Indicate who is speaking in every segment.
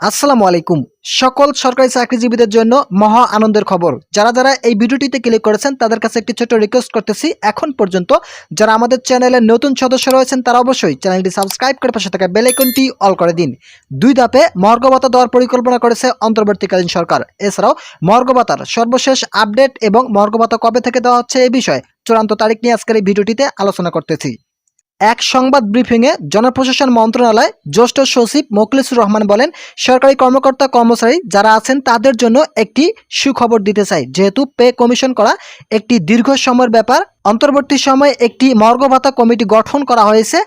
Speaker 1: আসসালামু আলাইকুম। সকল সরকারি চাকরিজীবীদের জন্য মহা আনন্দের খবর। যারা যারা এই ভিডিওটিতে ক্লিক করেছেন, তাদের কাছে একটি ছোট রিকোয়েস্ট করতেছি। এখন পর্যন্ত যারা আমাদের চ্যানেলের নতুন সদস্য রয়েছেন, তারা অবশ্যই চ্যানেলটি সাবস্ক্রাইব করে পাশে থাকা বেল আইকনটি অল করে দিন। দুই ধাপে মর্গবাতা দেওয়ার পরিকল্পনা করেছে অন্তর্বর্তীকালীন সরকার। এছাড়াও মর্গবাতার সর্বশেষ আপডেট এবং মর্গবাতা কবে থেকে দেওয়া হচ্ছে এই বিষয়ে চূড়ান্ত তারিখ নিয়ে আজকের এই ভিডিওটিতে আলোচনা করতেছি। এক সংবাদ ব্রিফিংয়ে জনপ্রশাসন মন্ত্রণালয় জ্যেষ্ঠ সচিব মোখলিসুর রহমান বলেন, সরকারি কর্মকর্তা কর্মচারী যারা আছেন তাদের জন্য একটি সুখবর দিতে চাই। যেহেতু পে কমিশন করা একটি দীর্ঘ সময়ের ব্যাপার, অন্তর্বর্তী সময়ে একটি মর্গ ভাতা কমিটি গঠন করা হয়েছে,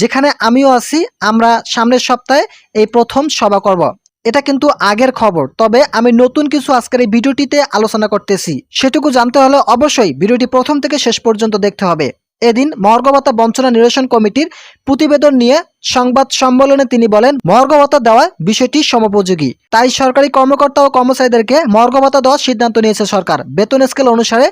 Speaker 1: যেখানে আমিও আছি, আমরা সামনের সপ্তাহে এই প্রথম সভা করব। এটা কিন্তু আগের খবর, তবে আমি নতুন কিছু আজকের এই ভিডিওটিতে আলোচনা করতেছি। সেটুকু জানতে হলে অবশ্যই ভিডিওটি প্রথম থেকে শেষ পর্যন্ত দেখতে হবে। এদিন মর্গবতা বঞ্চনা নিরসন কমিটির প্রতিবেদন নিয়ে সংবাদ সম্মেলনে তিনি বলেন মর্গবতা দেওয়া বিষয়টি সমোপযোগী। তাই সরকারি কর্মকর্তা ও কর্মচারীদেরকে মর্গবতা দেওয়ার সিদ্ধান্ত নিয়েছে সরকার। বেতন স্কেল অনুসারে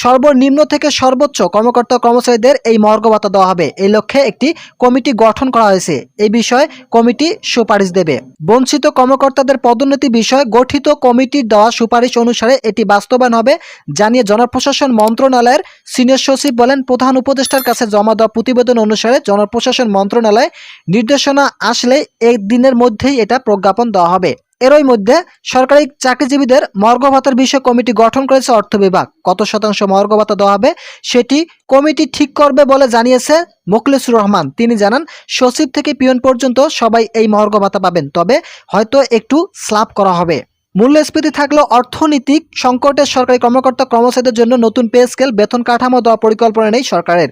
Speaker 1: সর্বনিম্ন থেকে সর্বোচ্চ কর্মকর্তা কর্মচারীদের এই মর্গবতা দেওয়া হবে। এই লক্ষ্যে একটি কমিটি গঠন করা হয়েছে। এই বিষয়ে কমিটি সুপারিশ দেবে। বঞ্চিত কর্মকর্তাদের পদোন্নতি বিষয়ে গঠিত কমিটির দেওয়া সুপারিশ অনুসারে এটি বাস্তবায়ন হবে, জানিয়ে জনপ্রশাসন মন্ত্রণালয়ের সিনিয়র সচিব বলেন, প্রধান উপদেষ্টার কাছে জমা দেওয়া প্রতিবেদন অনুসারে জনপ্রশাসন মন্ত্রণালয় নির্দেশনা আসলে এক দিনের মধ্যেই এটা প্রজ্ঞাপন দেওয়া হবে। এরই মধ্যে সরকারি চাকরিজীবীদের মর্গ ভাতার বিষয়ে কমিটি গঠন করেছে অর্থ বিভাগ। কত শতাংশ মর্গ ভাতা দেওয়া হবে সেটি কমিটি ঠিক করবে বলে জানিয়েছে মোখলেসুর রহমান। তিনি জানান, সচিব থেকে পিয়ন পর্যন্ত সবাই এই মর্গ ভাতা পাবেন, তবে হয়তো একটু স্লাপ করা হবে। মূল্যস্ফীতি থাকলেও অর্থনৈতিক সংকটের সরকারি কর্মকর্তা কর্মচারীদের জন্য নতুন পে স্কেল, বেতন কাঠামো দেওয়ার পরিকল্পনা নেই সরকারের।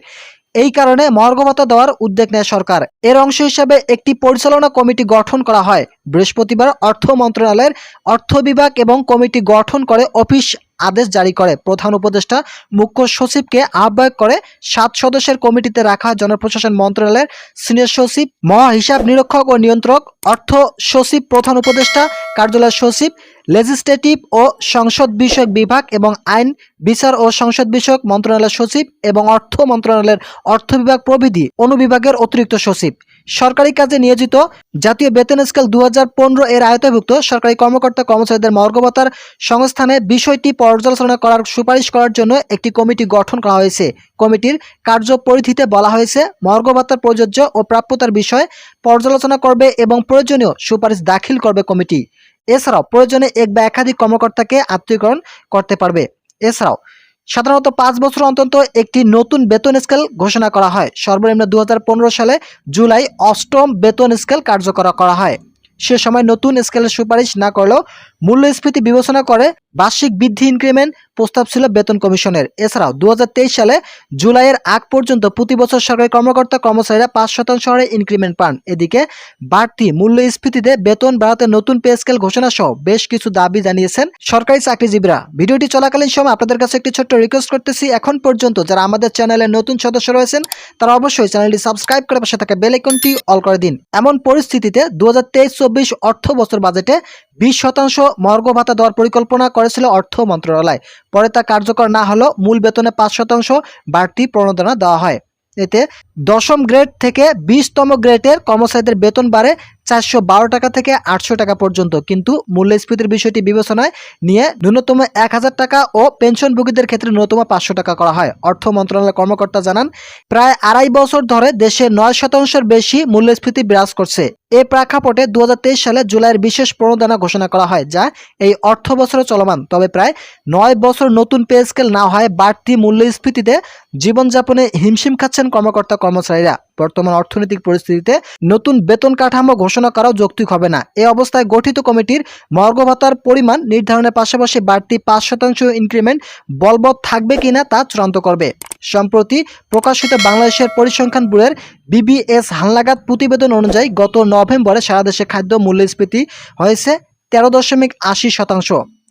Speaker 1: এই কারণে মর্গভাতা দেওয়ার উদ্যোগ নেয় সরকার। এর অংশ হিসেবে একটি পরিচালনা কমিটি গঠন করা হয়। বৃহস্পতিবার অর্থ মন্ত্রণালয়ের অর্থ বিভাগ এবং কমিটি গঠন করে অফিস আদেশ জারি করে। প্রধান উপদেষ্টা মুখ্য সচিবকে আহ্বায়ক করে সাত সদস্যের কমিটিতে রাখা জনপ্রশাসন মন্ত্রণালয়ের সিনিয়র সচিব মহা হিসাব নিরীক্ষক ও নিয়ন্ত্রক, অর্থ সচিব, প্রধান উপদেষ্টা, কার্যালয় সচিব লেজিসলেটিভ ও সংসদ বিষয়ক বিভাগ এবং আইন, বিচার ও সংসদ বিষয়ক মন্ত্রণালয়ের সচিব এবং অর্থ মন্ত্রণালয়ের অর্থ বিভাগ প্রভৃতি অনুবিভাগের অতিরিক্ত সচিব। সরকারি কাজে নিয়োজিত জাতীয় বেতন স্কেল দু হাজার পনেরো এর আয়তভুক্ত সরকারি কর্মকর্তা কর্মচারীদের মর্গবতার সংস্থানে বিষয়টি পর্যালোচনা করার সুপারিশ করার জন্য একটি কমিটি গঠন করা হয়েছে। কমিটির কার্য পরিধিতে বলা হয়েছে মর্গবতার প্রযোজ্য ও প্রাপ্যতার বিষয়ে পর্যালোচনা করবে এবং প্রয়োজনীয় সুপারিশ দাখিল করবে কমিটি। এছাড়াও প্রয়োজনে এক বা একাধিক কর্মকর্তাকে আত্মীয়করণ করতে পারবে। এছাড়াও সাধারণত পাঁচ বছর অন্তত একটি নতুন বেতন স্কেল ঘোষণা করা হয়। সর্বনিম্ন দু হাজার পনেরো সালে জুলাই অষ্টম বেতন স্কেল কার্যকর করা হয়। সে সময় নতুন স্কেলের সুপারিশ না করলেও মূল্যস্ফীতি বিবেচনা করে বার্ষিক বৃদ্ধি ইনক্রিমেন্ট প্রস্তাব ছিল বেতন কমিশনের। এছাড়াও দুহাজার তেইশ সালে জুলাইয়ের আগ পর্যন্ত প্রতি বছর সরকারি কর্মকর্তা কর্মচারীরা পাঁচ শতাংশ হারে ইনক্রিমেন্ট পান। এদিকে বাড়তি মূল্যস্ফীতিতে বেতন বাড়াতে নতুন পে স্কেল ঘোষণা সহ বেশ কিছু দাবি জানিয়েছেন সরকারি চাকরিজীবীরা। ভিডিওটি চলাকালীন সময় আপনাদের কাছে একটি ছোট্ট রিকোয়েস্ট করতেছি। এখন পর্যন্ত যারা আমাদের চ্যানেলের নতুন সদস্য রয়েছেন, তারা অবশ্যই চ্যানেলটি সাবস্ক্রাইব করে পাশে থাকা বেল আইকনটি অল করে দিন। এমন পরিস্থিতিতে দু হাজার তেইশ চব্বিশ অর্থ বছর বাজেটে বিশ শতাংশ মর্গ ভাতা দেওয়ার পরিকল্পনা করেছিল অর্থ মন্ত্রণালয়। পরে তা কার্যকর না হলেও মূল বেতনে পাঁচ শতাংশ বাড়তি প্রণোদনা দেওয়া হয়। এতে দশম গ্রেড থেকে বিশতম গ্রেডের কর্মচারীদের বেতন বাড়ে চারশো বারো টাকা থেকে আটশো টাকা পর্যন্ত। কিন্তু মূল্যস্ফীতির বিষয়টি বিবেচনায় নিয়ে ন্যূনতম এক হাজার টাকা ও পেনশনভোগীদের ক্ষেত্রে ন্যূনতম পাঁচশো টাকা করা হয়। অর্থ মন্ত্রণালয়ের কর্মকর্তা জানান, প্রায় আড়াই বছর ধরে দেশে নয় শতাংশের বেশি মূল্যস্ফীতি বিরাজ করছে। এ প্রেক্ষাপটে দু হাজার তেইশ সালে জুলাইয়ের বিশেষ প্রণোদনা ঘোষণা করা হয়, যা এই অর্থ বছরে চলমান। তবে প্রায় নয় বছর নতুন পে স্কেল না হয় বাড়তি মূল্যস্ফীতিতে জীবনযাপনে হিমশিম খাচ্ছেন কর্মকর্তা কর্মচারীরা বর্তমান অর্থনৈতিক পরিস্থিতিতে নতুন বেতন কাঠামো ঘোষণা করাও যৌক্তিক হবে না। এ অবস্থায় গঠিত কমিটির মর্গ ভাতার পরিমাণ নির্ধারণের পাশাপাশি বাড়তি পাঁচ শতাংশ ইনক্রিমেন্ট বলবৎ থাকবে কিনা তা চূড়ান্ত করবে। সম্প্রতি প্রকাশিত বাংলাদেশের পরিসংখ্যান ব্যুরোর বিবিএস হালনাগাদ প্রতিবেদন অনুযায়ী গত নভেম্বরে সারা দেশে খাদ্য মূল্যস্ফীতি হয়েছে তেরো দশমিক আশি শতাংশ।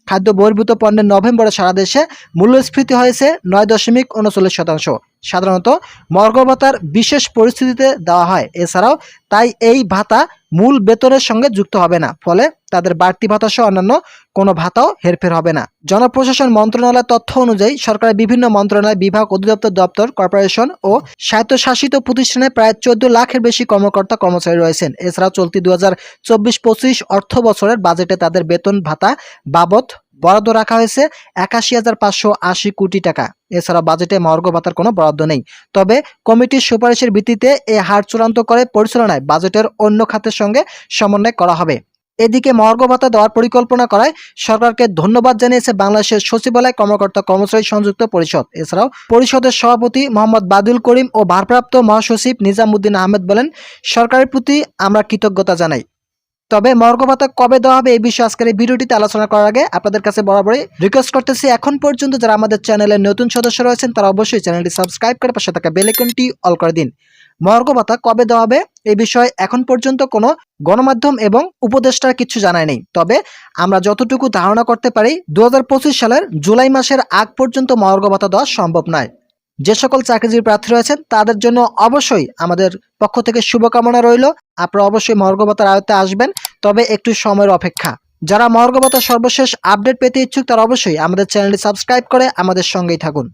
Speaker 1: খাদ্য বহির্ভূত পণ্যের নভেম্বরে সারা দেশে মূল্যস্ফীতি হয়েছে নয় দশমিক উনচল্লিশ শতাংশ। সাধারণত মর্গ ভাতার বিশেষ পরিস্থিতিতে দেওয়া হয়। এছাড়াও তাই এই ভাতা মূল বেতনের সঙ্গে যুক্ত হবে না, ফলে তাদের বাড়তি ভাতা সহ অন্যান্য কোনো ভাতাও হেরফের হবে না। জনপ্রশাসন মন্ত্রণালয়ের তথ্য অনুযায়ী সরকারের বিভিন্ন মন্ত্রণালয়, বিভাগ, অধিদপ্তর, দপ্তর, কর্পোরেশন ও স্বায়ত্তশাসিত প্রতিষ্ঠানে প্রায় চোদ্দ লাখের বেশি কর্মকর্তা, কর্মচারী রয়েছেন। এছাড়াও চলতি দু হাজার চব্বিশ পঁচিশ অর্থ বছরের বাজেটে তাদের বেতন ভাতা বাবদ বরাদ্দ রাখা হয়েছে একাশি হাজার পাঁচশো আশি কোটি টাকা। এছাড়া বাজেটে মর্গ ভাতার কোনো বরাদ্দ নেই। তবে কমিটির সুপারিশের ভিত্তিতে এ হার চূড়ান্ত করে পরিচালনায় বাজেটের অন্য খাতের সঙ্গে সমন্বয় করা হবে। এদিকে মর্গ ভাতা দেওয়ার পরিকল্পনা করায় সরকারকে ধন্যবাদ জানিয়েছে বাংলাদেশের সচিবালয় কর্মকর্তা কর্মচারী সংযুক্ত পরিষদ। এছাড়াও পরিষদের সভাপতি মোহাম্মদ বাদুল করিম ও ভারপ্রাপ্ত মহাসচিব নিজামুদ্দিন আহমেদ বলেন, সরকারের প্রতি আমরা কৃতজ্ঞতা জানাই। তবে মর্গ ভাতা কবে দেওয়া হবে এই বিষয়ে আজকের এই ভিডিওটিতে আলোচনা করার আগে আপনাদের কাছে বরাবরই রিকোয়েস্ট করতেছি, এখন পর্যন্ত যারা আমাদের চ্যানেলের নতুন সদস্য রয়েছেন, তারা অবশ্যই চ্যানেলটি সাবস্ক্রাইব করে পাশে থাকা বেল আইকনটি অল করে দিন। মর্গ ভাতা কবে দেওয়া হবে এই বিষয়ে এখন পর্যন্ত কোনো গণমাধ্যম এবং উপদেষ্টার কিছু জানায় নেই। তবে আমরা যতটুকু ধারণা করতে পারি দু হাজার পঁচিশ সালের জুলাই মাসের আগ পর্যন্ত মর্গ ভাতা দেওয়া সম্ভব নয়। যে সকল চাকরিজীবী প্রার্থী রয়েছেন, তাদের জন্য অবশ্যই আমাদের পক্ষ থেকে শুভকামনা রইল। আপনারা অবশ্যই মর্গবতার আয়ত্তে আসবেন, তবে একটু সময়ের অপেক্ষা। যারা মর্গবতার সর্বশেষ আপডেট পেতে ইচ্ছুক, তারা অবশ্যই আমাদের চ্যানেলটি সাবস্ক্রাইব করে আমাদের সঙ্গেই থাকুন।